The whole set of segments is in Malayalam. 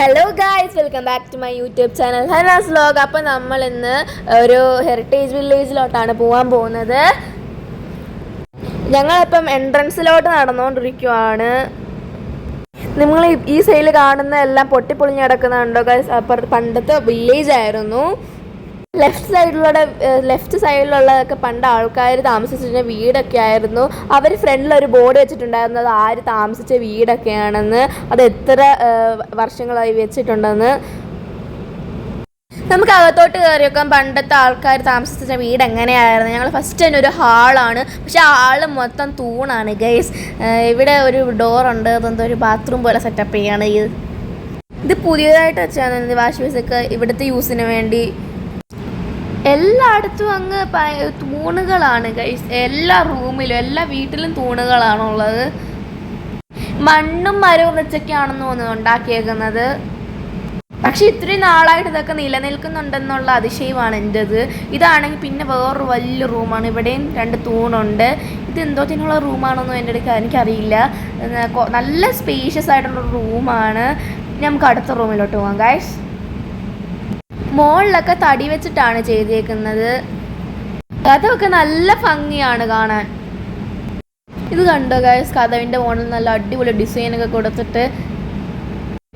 Hello guys welcome back to my YouTube channel Hanas vlog അപ്പോൾ നമ്മൾ ഇന്ന് ഒരു ഹെറിറ്റേജ് വില്ലേജിലോട്ടാണ് പോകാൻ പോകുന്നത്. ഞങ്ങളിപ്പം എൻട്രൻസിലോട്ട് നടന്നുകൊണ്ടിരിക്കുവാണ് നിങ്ങൾ ഈ- സൈഡിൽ കാണുന്ന എല്ലാം പൊട്ടിപ്പൊളിഞ്ഞ് കിടക്കുന്നുണ്ടോ ഗൈസ് പണ്ടത്തെ വില്ലേജ് ആയിരുന്നു. ലെഫ്റ്റ് സൈഡിലുള്ള ലെഫ്റ്റ് സൈഡിലുള്ളതൊക്കെ പണ്ട് ആൾക്കാർ താമസിച്ചിരുന്ന വീടൊക്കെ ആയിരുന്നു. അവർ ഫ്രണ്ടിൽ ഒരു ബോർഡ് വെച്ചിട്ടുണ്ടായിരുന്നു. അത് ആര് താമസിച്ച വീടൊക്കെയാണെന്ന്. അത് എത്ര വർഷങ്ങളായി വെച്ചിട്ടുണ്ടെന്ന്. നമുക്ക് അകത്തോട്ട് കയറി വെക്കാം പണ്ടത്തെ ആൾക്കാർ താമസിച്ച വീട് എങ്ങനെയായിരുന്നു? ഞങ്ങൾ ഫസ്റ്റ് തന്നെ ഒരു ഹാളാണ് പക്ഷെ ആ ഹാൾ മൊത്തം തൂണാണ് ഗൈസ് ഇവിടെ ഒരു ഡോറുണ്ട് അതെന്തോ ഒരു ബാത്റൂം പോലെ സെറ്റപ്പ് ചെയ്യാണ്. ഇത് ഇത് പുതിയതായിട്ട് വെച്ചാണ്. വാഷ് ബേസൊക്കെ ഇവിടുത്തെ യൂസിന് വേണ്ടി എല്ലായിടത്തും അങ്ങ് തൂണുകളാണ് ഗൈസ് എല്ലാ റൂമിലും എല്ലാ വീട്ടിലും തൂണുകളാണുള്ളത്. മണ്ണും മരവും വെച്ചൊക്കെയാണെന്ന് തോന്നുന്നു ഉണ്ടാക്കിയേക്കുന്നത്. പക്ഷെ ഇത്രയും നാളായിട്ട് ഇതൊക്കെ നിലനിൽക്കുന്നുണ്ടെന്നുള്ള അതിശയമാണ് എന്റെത് ഇതാണെങ്കിൽ പിന്നെ വേറൊരു വലിയ റൂമാണ്. ഇവിടെയും രണ്ട് തൂണുണ്ട്. ഇത് എന്തോത്തിനുള്ള റൂമാണെന്നോ എന്റെ അടുക്കാൻ എനിക്കറിയില്ല. നല്ല സ്പേഷ്യസ് ആയിട്ടുള്ള റൂമാണ്. നമുക്ക് അടുത്ത റൂമിലോട്ട് പോകാം ഗൈസ് മുകളിലൊക്കെ തടി വെച്ചിട്ടാണ് ചെയ്തേക്കുന്നത്. കഥവൊക്കെ നല്ല ഭംഗിയാണ് കാണാൻ. ഇത് കണ്ടോ ഗൈസ് കഥവിന്റെ മോണിൽ നല്ല അടിപൊളി ഡിസൈനൊക്കെ കൊടുത്തിട്ട്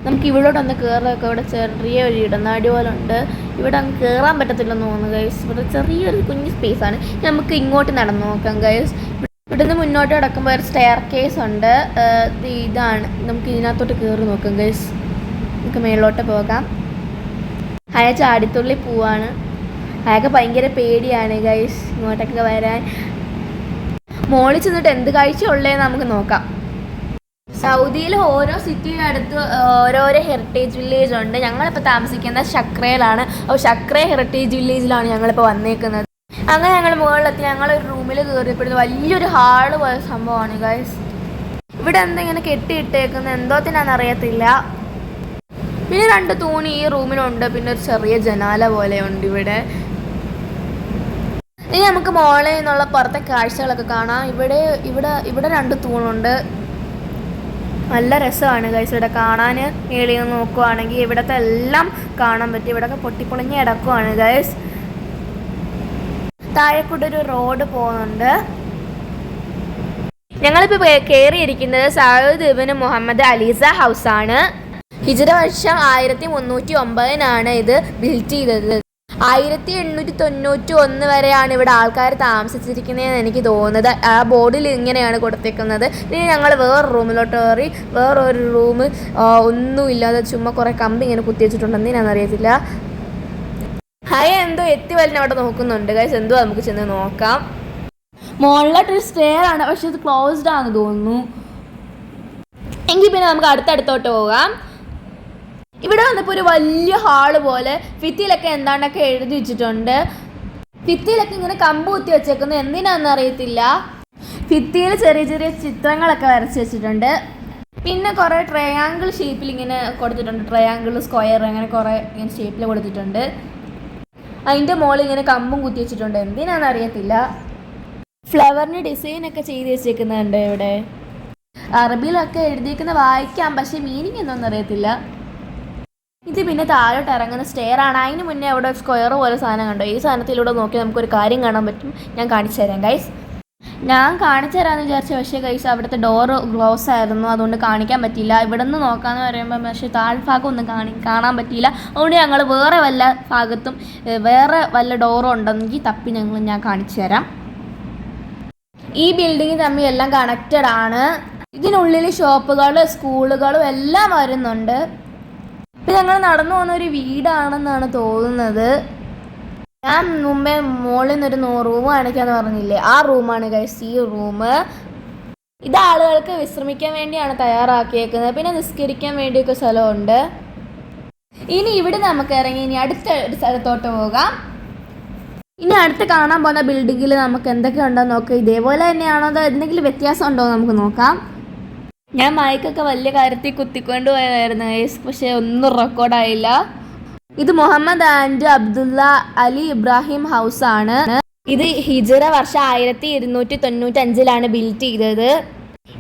നമുക്ക് ഇവിടോട്ട് ഒന്ന് കയറൊക്കെ ഇവിടെ ചെറിയ ഒരു ഇടനാടി പോലെ ഉണ്ട് ഇവിടെ അങ്ങ് കയറാൻ പറ്റത്തില്ലെന്ന് തോന്നുന്നു ഗൈസ് ഇവിടെ ചെറിയൊരു കുഞ്ഞ് സ്പേസ് ആണ്. നമുക്ക് ഇങ്ങോട്ട് നടന്നു നോക്കാം ഗൈസ് ഇവിടുന്ന് മുന്നോട്ട് കിടക്കുമ്പോൾ ഒരു സ്റ്റെയർ കേസ് ഉണ്ട് ഇതാണ്. നമുക്ക് ഇതിനകത്തോട്ട് കയറി നോക്കാം ഗൈസ് നമുക്ക് മേളിലോട്ട് പോകാം. അയാൾ ചാടിത്തുള്ളി പോവാണ്. അയാൾക്ക് ഭയങ്കര പേടിയാണ് ഗൈസ് ഇങ്ങോട്ടൊക്കെ വരാൻ. മോളിൽ ചെന്നിട്ട് എന്ത് കാഴ്ച ഉള്ളതെന്ന് നമുക്ക് നോക്കാം. സൗദിയിൽ ഓരോ സിറ്റിയുടെ അടുത്ത് ഓരോരോ ഹെറിറ്റേജ് വില്ലേജ് ഉണ്ട്. ഞങ്ങളിപ്പോൾ താമസിക്കുന്നത് ഷക്രയിലാണ്. അപ്പോൾ ഷക്ര ഹെറിറ്റേജ് വില്ലേജിലാണ് ഞങ്ങളിപ്പോൾ വന്നേക്കുന്നത്. അങ്ങനെ ഞങ്ങൾ മുകളിലെത്തി. ഞങ്ങളൊരു റൂമിൽ കയറിയപ്പോഴത് വലിയൊരു ഹാൾ പോയ സംഭവമാണ് ഗൈസ് ഇവിടെ എന്താ ഇങ്ങനെ കെട്ടിയിട്ടേക്കുന്നത് എന്തോ തന്നെ അറിയത്തില്ല. പിന്നെ രണ്ട് തൂണി ഈ റൂമിലുണ്ട്. പിന്നെ ഒരു ചെറിയ ജനാല പോലെ ഉണ്ട് ഇവിടെ. ഇനി നമുക്ക് മോളിൽ നിന്നുള്ള പുറത്തെ കാഴ്ചകളൊക്കെ കാണാം. ഇവിടെ ഇവിടെ ഇവിടെ രണ്ട് തൂണുണ്ട്. നല്ല രസമാണ് ഗൈസ് ഇവിടെ കാണാൻ മേളിൽ നിന്ന് നോക്കുവാണെങ്കിൽ ഇവിടത്തെ എല്ലാം കാണാൻ പറ്റും. ഇവിടെയൊക്കെ പൊട്ടിപ്പൊളിഞ്ഞ് കിടക്കുവാണ് ഗൈസ് താഴെ കൂടെ ഒരു റോഡ് പോകുന്നുണ്ട്. ഞങ്ങളിപ്പോൾ കയറിയിരിക്കുന്നത് സൗദ് ഇബിന് മുഹമ്മദ് അലീസ ഹൗസാണ് ഹിജറ വർഷം ആയിരത്തി മുന്നൂറ്റി ഒമ്പതിനാണ് ഇത് ബിൽറ്റ് ചെയ്തത്. ആയിരത്തി എണ്ണൂറ്റി തൊണ്ണൂറ്റി ഒന്ന് വരെയാണ് ഇവിടെ ആൾക്കാർ താമസിച്ചിരിക്കുന്നതെന്ന് എനിക്ക് തോന്നുന്നത്. ആ ബോർഡിൽ ഇങ്ങനെയാണ് കൊടുത്തേക്കുന്നത്. ഇനി ഞങ്ങൾ വേറെ റൂമിലോട്ട് കയറി വേറൊരു റൂം ഒന്നുമില്ലാതെ ചുമ്മാ കുറേ കമ്പി ഇങ്ങനെ കുത്തി വെച്ചിട്ടുണ്ട്. എന്തിനാണെന്നറിയത്തില്ല ഹൈ എന്തോ എത്തി വല്ല അവിടെ നോക്കുന്നുണ്ട്. ഗൈസ് എന്തോ നമുക്ക് ചെന്ന് നോക്കാം. മുകളിലോട്ടൊരു സ്റ്റെയർ ആണ് പക്ഷെ ഇത് ക്ലോസ്ഡ് ആണെന്ന് തോന്നുന്നു. എങ്കിൽ പിന്നെ നമുക്ക് അടുത്തടുത്തോട്ട് പോകാം. ഇവിടെ വന്നപ്പോൾ ഒരു വലിയ ഹാൾ പോലെ ഫിത്തിയിലൊക്കെ എന്താണൊക്കെ എഴുതി വെച്ചിട്ടുണ്ട്. ഫിത്തിയിലൊക്കെ ഇങ്ങനെ കമ്പ് കുത്തി വെച്ചേക്കുന്നത് എന്തിനാണെന്ന് അറിയത്തില്ല. ഫിത്തിയിൽ ചെറിയ ചെറിയ ചിത്രങ്ങളൊക്കെ വരച്ച് വെച്ചിട്ടുണ്ട്. പിന്നെ കുറേ ട്രയാങ്കിൾ ഷേപ്പിൽ ഇങ്ങനെ കൊടുത്തിട്ടുണ്ട്. ട്രയാങ്കിൾ സ്ക്വയർ അങ്ങനെ കുറേ ഇങ്ങനെ ഷേപ്പിൽ കൊടുത്തിട്ടുണ്ട്. അതിന്റെ മുകളിൽ ഇങ്ങനെ കമ്പും കുത്തി വെച്ചിട്ടുണ്ട്. എന്തിനാണെന്ന് അറിയത്തില്ല. ഫ്ലവറിന് ഡിസൈൻ ഒക്കെ ചെയ്ത് വെച്ചേക്കുന്നുണ്ട് ഇവിടെ. അറബിയിലൊക്കെ എഴുതിയിരിക്കുന്ന വായിക്കാം. പക്ഷേ മീനിങ് എന്നൊന്നും അറിയത്തില്ല. ഇത് പിന്നെ താഴോട്ട് ഇറങ്ങുന്ന സ്റ്റെയർ ആണ്. അതിന് മുന്നേ അവിടെ സ്ക്വയർ പോലെ സാധനം കണ്ടോ? ഈ സാധനത്തിലൂടെ നോക്കി നമുക്കൊരു കാര്യം കാണാൻ പറ്റും. ഞാൻ കാണിച്ചു തരാം ഗൈസ് ഞാൻ കാണിച്ചു തരാമെന്ന് വിചാരിച്ചു പക്ഷേ ഗൈസ് അവിടുത്തെ ഡോറ് ക്ലോസ് ആയിരുന്നു. അതുകൊണ്ട് കാണിക്കാൻ പറ്റിയില്ല. ഇവിടെ നിന്ന് നോക്കാമെന്ന് പറയുമ്പോൾ പക്ഷേ താഴ്ഭാഗം ഒന്നും കാണി കാണാൻ പറ്റിയില്ല. അതുകൊണ്ട് ഞങ്ങൾ വേറെ വല്ല ഭാഗത്തും വേറെ വല്ല ഡോറും ഉണ്ടെങ്കിൽ തപ്പി ഞങ്ങൾ ഞാൻ കാണിച്ചു തരാം. ഈ ബിൽഡിംഗ് തമ്മിൽ എല്ലാം കണക്റ്റഡ് ആണ്. ഇതിനുള്ളിൽ ഷോപ്പുകൾ സ്കൂളുകളും എല്ലാം വരുന്നുണ്ട്. ഇപ്പം ഞങ്ങൾ നടന്നു പോകുന്ന ഒരു വീടാണെന്നാണ് തോന്നുന്നത്. ഞാൻ മുമ്പേ മുകളിൽ നിന്നൊരു റൂം കാണിക്കാന്ന് പറഞ്ഞില്ലേ? ആ റൂമാണ് ഗൈസ് ഈ റൂം ഇത് ആളുകൾക്ക് വിശ്രമിക്കാൻ വേണ്ടിയാണ് തയ്യാറാക്കിയേക്കുന്നത്. പിന്നെ നിസ്കരിക്കാൻ വേണ്ടിയൊക്കെ സ്ഥലമുണ്ട്. ഇനി ഇവിടെ നമുക്ക് ഇറങ്ങി ഇനി അടുത്ത ഒരു സ്ഥലത്തോട്ട് പോകാം. ഇനി അടുത്ത് കാണാൻ പോകുന്ന ബിൽഡിങ്ങിൽ നമുക്ക് എന്തൊക്കെ ഉണ്ടോ നോക്കാം. ഇതേപോലെ തന്നെയാണോ അതോ എന്തെങ്കിലും വ്യത്യാസം ഉണ്ടോ നമുക്ക് നോക്കാം. ഞാൻ മയക്കൊക്കെ വലിയ കാര്യത്തിൽ കുത്തിക്കൊണ്ട് പോയതായിരുന്നു ഗൈസ് പക്ഷെ ഒന്നും റെക്കോർഡായില്ല ഇത് Muhammad and Abdullah Ali Ibrahim house ആണ്. ഇത് ഹിജറ വർഷം ആയിരത്തി ഇരുന്നൂറ്റി തൊണ്ണൂറ്റി അഞ്ചിലാണ് ബിൽറ്റ് ചെയ്തത്.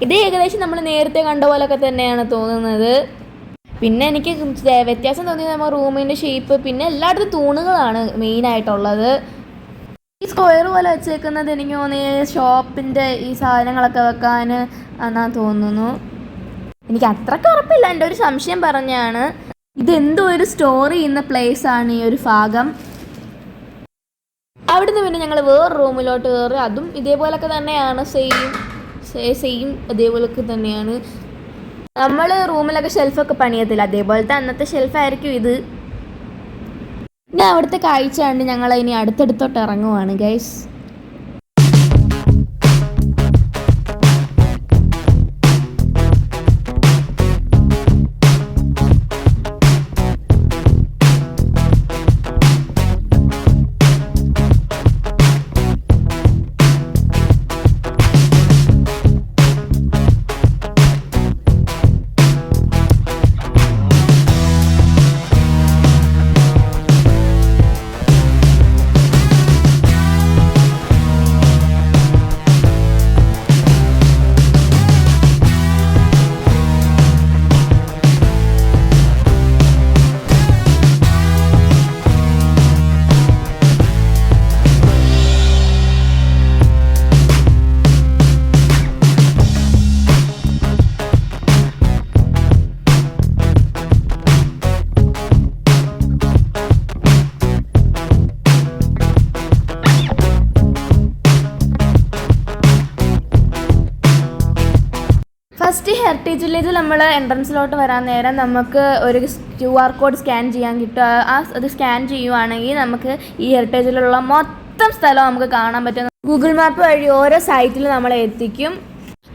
ഇത് ഏകദേശം നമ്മൾ നേരത്തെ കണ്ട പോലൊക്കെ തന്നെയാണ് തോന്നുന്നത്. പിന്നെ എനിക്ക് വ്യത്യാസം തോന്നിയത് നമ്മുടെ റൂമിന്റെ ഷേപ്പ് പിന്നെ എല്ലായിടത്തും തൂണുകളാണ് മെയിനായിട്ടുള്ളത് ഈ സ്ക്വയർ പോലെ വെച്ചേക്കുന്നത് എനിക്ക് തോന്നുന്നു ഷോപ്പിന്റെ ഈ സാധനങ്ങളൊക്കെ വെക്കാൻ എന്നാ തോന്നുന്നു. എനിക്ക് അത്രയ്ക്ക് ഉറപ്പില്ല. എന്റെ ഒരു സംശയം പറഞ്ഞാണ്. ഇതെന്തോ ഒരു സ്റ്റോറി ചെയ്യുന്ന പ്ലേസ് ആണ് ഈ ഒരു ഭാഗം. അവിടുന്ന് പിന്നെ ഞങ്ങൾ വേറെ റൂമിലോട്ട് കയറി അതും ഇതേപോലൊക്കെ തന്നെയാണ്. സെയിം സെയിം അതേപോലൊക്കെ തന്നെയാണ്. നമ്മൾ റൂമിലൊക്കെ ഷെൽഫൊക്കെ പണിയത്തില്ല. അതേപോലത്തെ അന്നത്തെ ഷെൽഫായിരിക്കും ഇത്. ഇനി അവിടുത്തെ കാഴ്ച കണ്ട് ഞങ്ങൾ ഇനി അടുത്തടുത്തോട്ട് ഇറങ്ങുവാണ് ഗൈസ് ഫസ്റ്റ് ഹെറിറ്റേജ് വില്ലേജ് നമ്മൾ എൻട്രൻസിലോട്ട് വരാൻ നേരം നമുക്ക് ഒരു ക്യു ആർ കോഡ് സ്കാൻ ചെയ്യാൻ കിട്ടും. ആ- അത് സ്കാൻ ചെയ്യുവാണെങ്കിൽ നമുക്ക് ഈ ഹെറിറ്റേജിലുള്ള മൊത്തം സ്ഥലം നമുക്ക് കാണാൻ പറ്റും. ഗൂഗിൾ മാപ്പ് വഴി ഓരോ സൈറ്റിൽ നമ്മൾ എത്തിക്കും.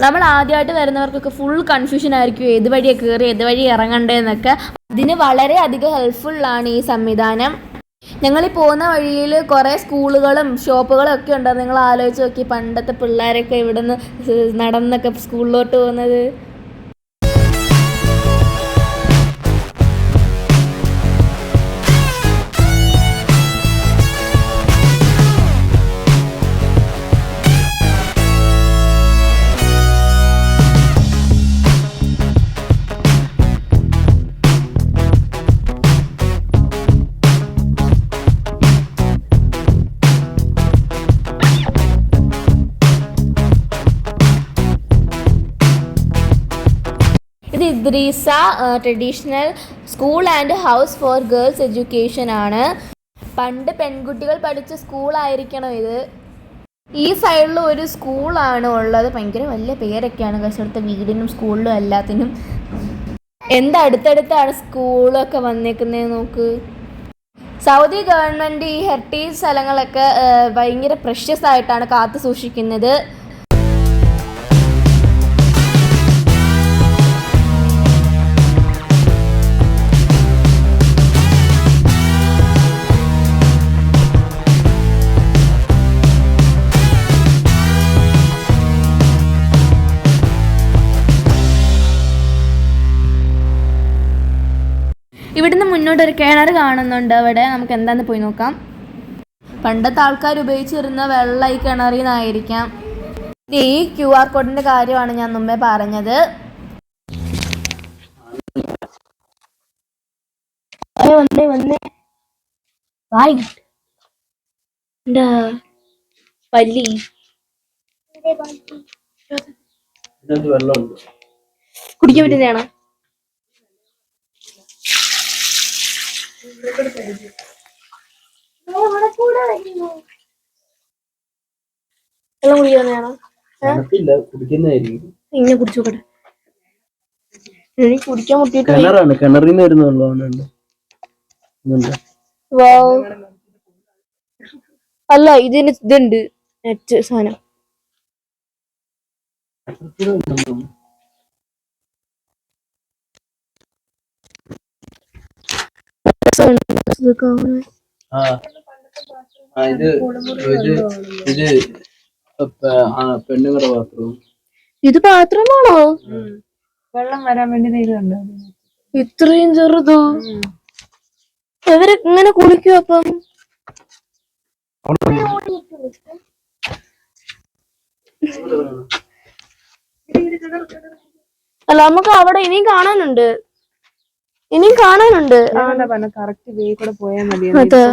നമ്മൾ ആദ്യമായിട്ട് വരുന്നവർക്കൊക്കെ ഫുൾ കൺഫ്യൂഷൻ ആയിരിക്കും. ഏത് വഴിയാണ് കയറി ഏത് വഴി ഇറങ്ങണ്ടേന്നൊക്കെ അതിന് വളരെ അധികം ഹെൽപ്ഫുള്ളാണ് ഈ സംവിധാനം. ഞങ്ങൾ ഈ പോകുന്ന വഴിയിൽ കുറേ സ്കൂളുകളും ഷോപ്പുകളും ഒക്കെ ഉണ്ടായിരുന്നു നിങ്ങൾ ആലോചിച്ച് നോക്കി. പണ്ടത്തെ പിള്ളേരൊക്കെ ഇവിടുന്ന് നടന്നൊക്കെ സ്കൂളിലോട്ട് പോകുന്നത്? ഇദ്രീസ traditional school and house for girls education ആണ്. പണ്ട് പെൺകുട്ടികൾ പഠിച്ച സ്കൂളായിരിക്കണം ഇത്. ഈ സൈഡിൽ ഒരു സ്കൂളാണ് ഉള്ളത്. ഭയങ്കര വലിയ പേരൊക്കെയാണ്. പക്ഷെ അടുത്ത വീടിനും സ്കൂളിലും എല്ലാത്തിനും. എന്താ അടുത്തടുത്താണ് സ്കൂളൊക്കെ വന്നേക്കുന്നത് നോക്ക്. സൗദി ഗവൺമെന്റ് ഈ ഹെറിറ്റേജ് സ്ഥലങ്ങളൊക്കെ ഭയങ്കര പ്രഷ്യസ് ആയിട്ടാണ് കാത്തു സൂക്ഷിക്കുന്നത്. ഇവിടുന്ന് മുന്നോട്ട് ഒരു കിണർ കാണുന്നുണ്ട് അവിടെ. നമുക്ക് എന്താന്ന് പോയി നോക്കാം. പണ്ടത്തെ ആൾക്കാർ ഉപയോഗിച്ചിരുന്ന വെള്ളം ഈ കിണറിൽ നിന്നായിരിക്കാം. ഈ ക്യു ആർ കോഡിന്റെ കാര്യമാണ് ഞാൻ മുമ്പേ പറഞ്ഞത്. വന്നേ വന്നേ. വായി എന്താ? പല്ലി. ഇതിനകത്ത് വെള്ളമുണ്ട്? കുടിക്കാൻ പറ്റുന്നതാണോ? വെള്ളം കുടിക്കുന്നതാണോ തണുപ്പില്ല കുടിക്കുന്നതായിരിക്കും. ഇങ്ങനെ കുടിച്ചു നോക്കട്ടെ. എനിക്ക് കുടിക്കാൻ മുട്ടിയിട്ട് വയ്യ. കിണറാണ് കിണറിൽ നിന്ന് വരുന്ന വെള്ളമാണ് അല്ല ഇതിന് ഇതുണ്ട്. നെറ്റ് സാധനം ആ ആ, ഇത് ഇത് പെണ്ണുങ്ങളുടെ ബാത്റൂം ഇത് പാത്രമാണോ വെള്ളം വരാൻ വേണ്ടി നീരുണ്ടോ ഇത്രയും ചെറുതോ? ഇവർ ഇങ്ങനെ കുളിക്കും അപ്പം? അല്ല നമുക്ക് അവിടെ ഇനിയും കാണാനുണ്ട്. ഇനിയും കാണാനുണ്ട്. കറക്റ്റ് വേ കൂടെ പോയാൽ മതി.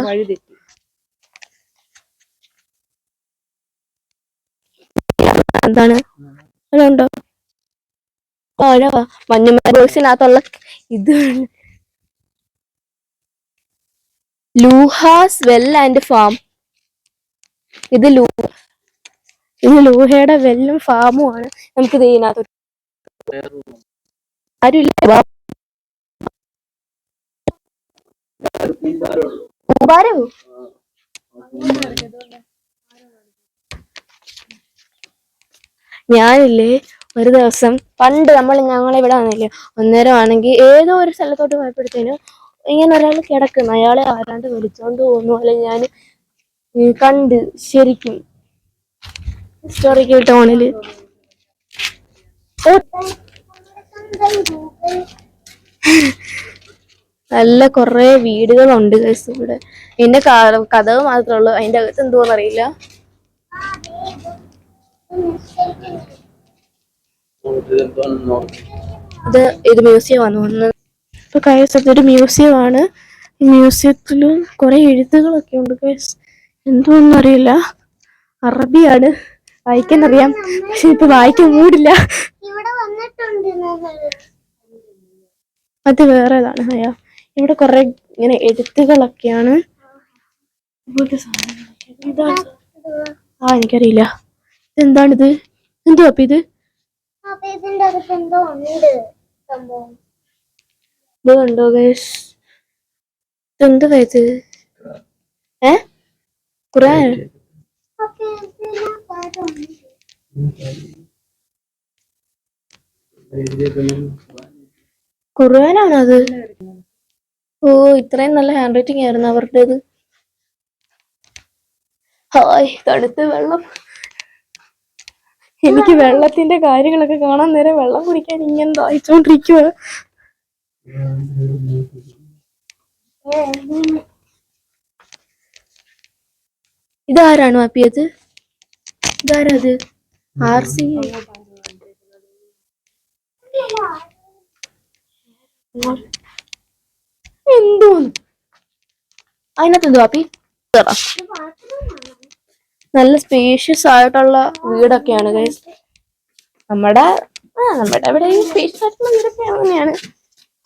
വഴി തെറ്റി. എന്താണ്? അതുണ്ടോ ഓരോ മഞ്ഞുമല ബോയ്സിനകത്തുള്ള ഇത് ലൂഹാസ് വെൽ ആൻഡ് ഫാം. ഇത് ലൂ ഇത് ലൂഹയുടെ വെല്ലും ഫാമും ആണ് നമുക്ക് ഇത് ഇതിനകത്ത് ആരുമില്ല വാ. കൂമ്പാരോ ഞാനില്ലേ ഒരു ദിവസം പണ്ട് നമ്മൾ ഞങ്ങളെ ഇവിടെ വന്നില്ലേ അന്നേരം ആണെങ്കിൽ ഏതോ ഒരു സ്ഥലത്തോട്ട് പോയപ്പോഴത്തേനും ഇങ്ങനെ ഒരാൾ കിടക്കുന്നു അയാളെ ആരാണ്ട് വിളിച്ചോണ്ട് പോകുന്നു. പോലെ ഞാൻ കണ്ട് ശരിക്കും. ഹിസ്റ്റോറിക്കൽ ടോണിൽ നല്ല കുറേ വീടുകളുണ്ട് ഗൈസ് ഇവിടെ. എന്റെ ക- കഥവ് മാത്രമേ ഉള്ളൂ. അതിന്റെ അകത്ത് എന്തുവാന്ന് അറിയില്ല. ഇത് ഇത് മ്യൂസിയം ആണ് ഒന്ന് ഇപ്പൊ കൈസ് ഇതൊരു മ്യൂസിയം ആണ്. മ്യൂസിയത്തിലും കുറെ എഴുത്തുകളൊക്കെ ഉണ്ട് കൈസ് എന്തോന്നും അറിയില്ല. അറബിയാണ്. വായിക്കാൻ അറിയാം പക്ഷെ ഇപ്പൊ വായിക്കാൻ മൂടില്ല. അത് വേറേതാണ് അയ്യോ ഇവിടെ കുറെ ഇങ്ങനെ എഴുത്തുകളൊക്കെയാണ്. ആ എനിക്കറിയില്ല. ഇതെന്താണിത്? എന്തോ അപ്പൊ ഇത്? ഇത് കണ്ടോ ഗൈസ് ഇതെന്തുവാ ഇത് ഏ? കുറേ ഖുർആനാണോ അത്? ഓ ഇത്രയും നല്ല ഹാൻഡ് റൈറ്റിംഗ് ആയിരുന്നു അവരുടേത്. ഹായ് തണുത്ത വെള്ളം. എനിക്ക് വെള്ളത്തിന്റെ കാര്യങ്ങളൊക്കെ കാണാൻ നേരെ വെള്ളം കുടിക്കാൻ ഇങ്ങനെ ദാഹിച്ചോണ്ടിരിക്കുക ഇതാരാണ് മാപ്പിയത് ഇതാരത്? ആർ സി എന്തോന്ന്? അതിനകത്ത് അപ്പി നല്ല സ്പേഷ്യസ് ആയിട്ടുള്ള വീടൊക്കെയാണ് ഗൈസ് നമ്മുടെ നമ്മുടെ ഇവിടെ സ്പേഷ്യസ് ആയിട്ടുള്ള വീടൊക്കെ അങ്ങനെയാണ്.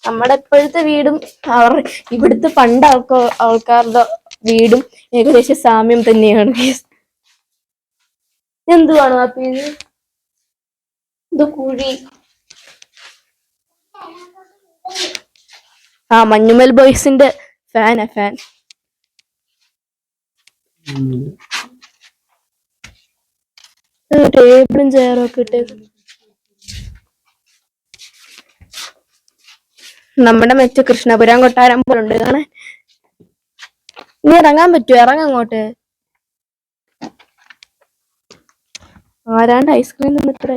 നമ്മുടെ ഇപ്പോഴത്തെ വീടും അവർ ഇവിടുത്തെ പണ്ട് ആൾക്കാ ആൾക്കാരുടെ വീടും ഏകദേശം സാമ്യം തന്നെയാണ് ഗൈസ് എന്തുവാണ് ആപ്പി ഇത് കുഴി. ആ മഞ്ഞുമൽ ബോയ്സിന്റെ ഫാനാ ഫാൻ. ടേബിളും ചെയറും ഒക്കെ ഇട്ട്. നമ്മുടെ മെച്ച കൃഷ്ണപുരം കൊട്ടാരം പോലുണ്ട് കാണാൻ. ഇനി ഇറങ്ങാൻ പറ്റുമോ? ഇറങ്ങാം അങ്ങോട്ട്. ആരാണ്ട് ഐസ്ക്രീം നിന്നിട്ട്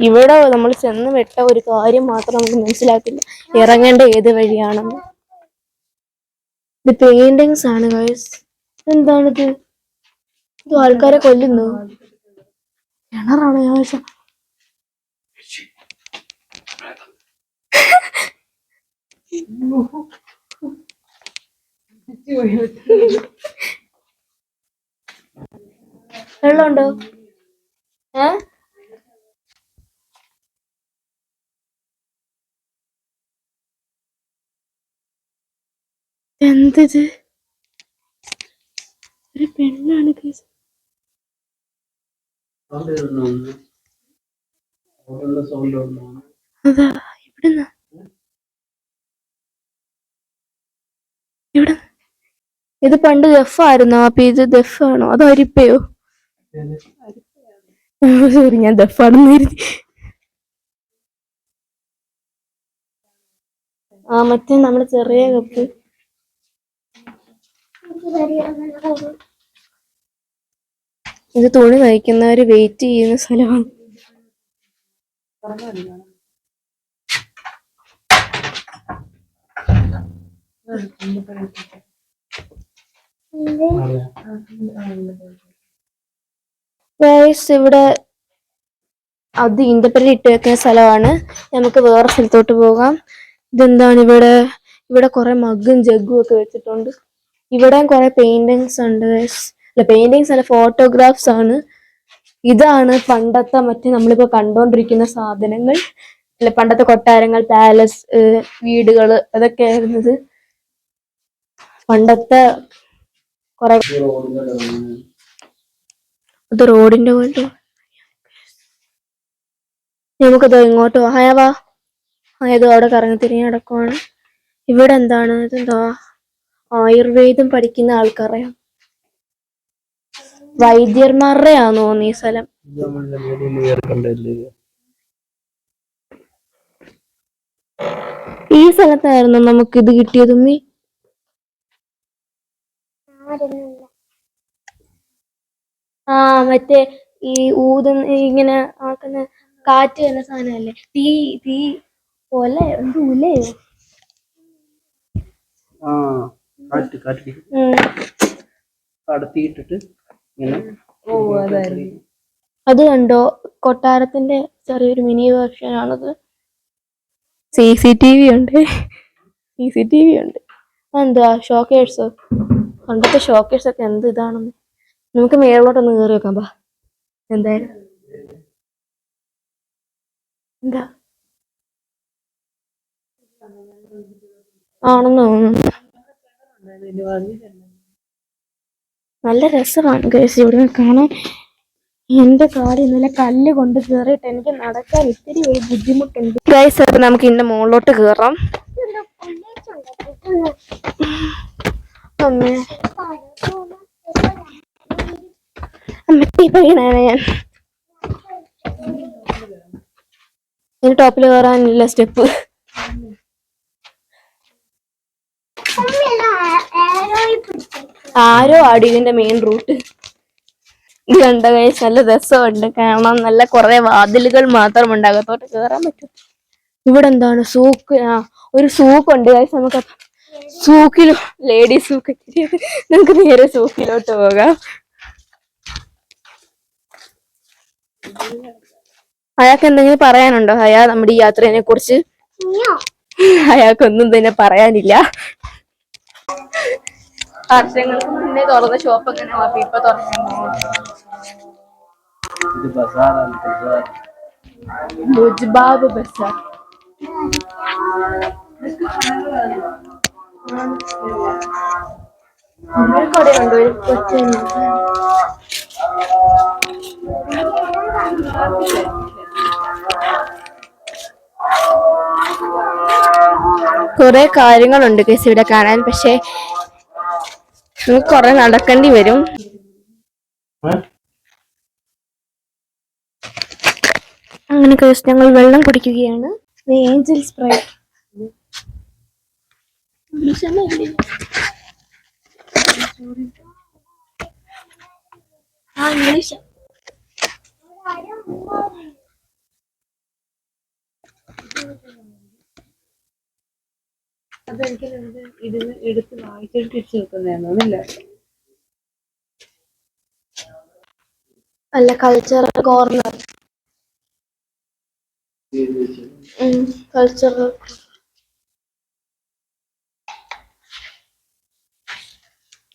ഇവിടെ നമ്മൾ ചെന്ന് വിട്ട ഒരു കാര്യം മാത്രം നമുക്ക് മനസ്സിലാക്കില്ല. ഇറങ്ങേണ്ട ഏത് വഴിയാണെന്ന്. ഇത് പെയിന്റിങ്സ് ആണ് ഗൈസ് എന്താണിത് ഇത് ആൾക്കാരെ കൊല്ലുന്നു. കിണറാണോ ഞാൻ വെച്ച വെള്ളമുണ്ടോ? ഏ? എന്തത് ഒരു പെണ്ണാണ് guys. അതാ ഇവിടുന്ന്. ഇവിടെ ഇത് പണ്ട് ദഫ് ആയിരുന്നോ? അപ്പൊ ഇത് ദഫ് ആണോ? അതോ അരിപ്പയോ? സോറി ഞാൻ ദഫാണെന്ന് കരുതി. ആ മറ്റേ നമ്മുടെ ചെറിയ കപ്പ് ഇത് തുണി തയ്ക്കുന്നവര് വെയിറ്റ് ചെയ്യുന്ന സ്ഥലമാണ്. ഇവിടെ അത് ഈന്തപ്പഴം ഇട്ട് വെക്കുന്ന സ്ഥലമാണ്. നമുക്ക് വേറെ സ്ഥലത്തോട്ട് പോകാം. ഇതെന്താണ് ഇവിടെ? ഇവിടെ കുറെ മഗ്ഗും ജഗ്ഗും ഒക്കെ വെച്ചിട്ടുണ്ട്. ഇവിടെയും കുറെ പെയിന്റിങ്സ് ഉണ്ട്. അല്ല പെയിന്റിങ്സ് അല്ല ഫോട്ടോഗ്രാഫ്സ് ആണ്. ഇതാണ് പണ്ടത്തെ മറ്റേ നമ്മളിപ്പോ കണ്ടോണ്ടിരിക്കുന്ന സാധനങ്ങൾ. അല്ല പണ്ടത്തെ കൊട്ടാരങ്ങൾ പാലസ് വീടുകൾ അതൊക്കെ ആയിരുന്നത്. പണ്ടത്തെ കുറെ അത് റോഡിന്റെ പോലെ നമുക്കത് ഇങ്ങോട്ട് വാ? ഇത് അവിടെ കറങ്ങി തിരിഞ്ഞ് നടക്കുവാണ്. ഇവിടെ എന്താണ്? ഇതെന്താ? ആയുർവേദം പഠിക്കുന്ന ആൾക്കാരെയാണ് വൈദ്യന്മാരുടെ ആണോ ഈ സ്ഥലം? ഈ സ്ഥലത്തായിരുന്നു നമുക്ക് ഇത് കിട്ടിയത് ഉമ്മി. ആ മറ്റേ ഈ ഊതുന്ന ഇങ്ങനെ ആക്കുന്ന കാറ്റ് എന്ന സാധനമല്ലേ? തീ തീ പോലെ എന്തൂലേ ആ. കാറ്റ് ഉം. കടത്തിയിട്ടിട്ട് ഇങ്ങനെ അത് കണ്ടോ? കൊട്ടാരത്തിന്റെ ചെറിയൊരു മിനി വേർഷൻ ആണത്. സി സി ടി വി ഉണ്ട്. സി സി ടി വി ഉണ്ട്. എന്താ ഷോക്കേഴ്സ് പണ്ടത്തെ ഷോക്കേഴ്സ് ഒക്കെ എന്ത് ഇതാണെന്ന്. നമുക്ക് മേളിലോട്ടൊന്ന് കയറി വെക്കാം ബാ. എന്തായാലും. എന്താ? ആണെന്ന് തോന്നുന്നു. നല്ല രസമാണ് ഗൈസ് ഇവിടെ കാണാൻ. എന്റെ കാട് ഇന്നലെ കല്ല് കൊണ്ട് കയറിയിട്ട് എനിക്ക് നടക്കാൻ ഇത്തിരി ഒരു ബുദ്ധിമുട്ടുണ്ട്. ഗൈസ് അപ്പൊ നമുക്ക് ഇന്റെ മുകളിലോട്ട് കയറാം അമ്മേ. അമ്മ തീ പയ്യനാണ് ഞാൻ? ഇനി ടോപ്പിൽ കയറാനില്ല സ്റ്റെപ്പ്. ആരോ ആടി ഇതിന്റെ മെയിൻ റൂട്ട് ഇത് കണ്ട കഴിച്ച് നല്ല രസമുണ്ട്. കാണാൻ നല്ല കുറെ വാതിലുകൾ മാത്രം ഉണ്ട് അകത്തോട്ട് കയറാൻ പറ്റും. ഇവിടെ എന്താണ്? സൂക്ക് ആ ഒരു സൂക്ക് ഉണ്ട് കഴിച്ച് നമുക്ക് സൂക്കിലോ ലേഡി സൂക്ക് നമുക്ക് നേരെ സൂക്കിലോട്ട് പോകാം. അയാൾക്ക് എന്തെങ്കിലും പറയാനുണ്ടോ? അയാൾ നമ്മുടെ ഈ യാത്രയെ കുറിച്ച്? അയാൾക്കൊന്നും തന്നെ പറയാനില്ല. വർഷങ്ങൾക്ക് മുന്നേ തുറന്ന ഷോപ്പ് എങ്ങനെ വാപ്പി ഇപ്പൊ തുറന്നു ബസാർ. ഒരു കൊച്ചു കുറെ കാര്യങ്ങളുണ്ട് കേസ് ഇവിടെ കാണാൻ പക്ഷെ കുറെ നടക്കേണ്ടി വരും. അങ്ങനെ കേസ് ഞങ്ങൾ വെള്ളം കുടിക്കുകയാണ്. ഏഞ്ചൽ സ്പ്രേ ആ ഇംഗ്ലീഷ്. അതെനിക്ക് ഇത് എടുത്ത് വായിച്ചിട്ട് തിരിച്ചു അല്ല കൾച്ചറൽ കോർണർ കൾച്ചറൽ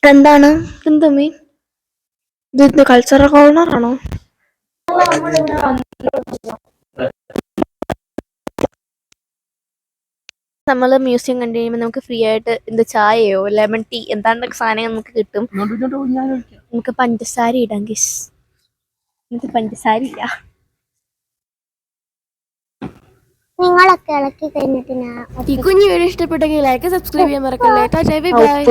എന്താണ്? എന്താ മീൻ? ഇത് കൾച്ചറൽ കോർണർ ആണോ? നമ്മൾ മ്യൂസിയം കണ്ടു കഴിയുമ്പോൾ നമുക്ക് ഫ്രീ ആയിട്ട് എന്ത് ചായയോ ലെമൺ ടീ എന്താണ്ടൊക്കെ സാധനം നമുക്ക് കിട്ടും. നമുക്ക് പഞ്ചസാര ഇടാം ഗിസ് നമുക്ക് പഞ്ചസാര ഇല്ല നിങ്ങളൊക്കെ ഇളക്കി കഴിഞ്ഞിട്ട് ഈ കുഞ്ഞു വീഡിയോ ഇഷ്ടപ്പെട്ടെങ്കിൽ ലൈക്ക് സബ്സ്ക്രൈബ് ചെയ്യാൻ മറക്കല്ലേ. ബൈ.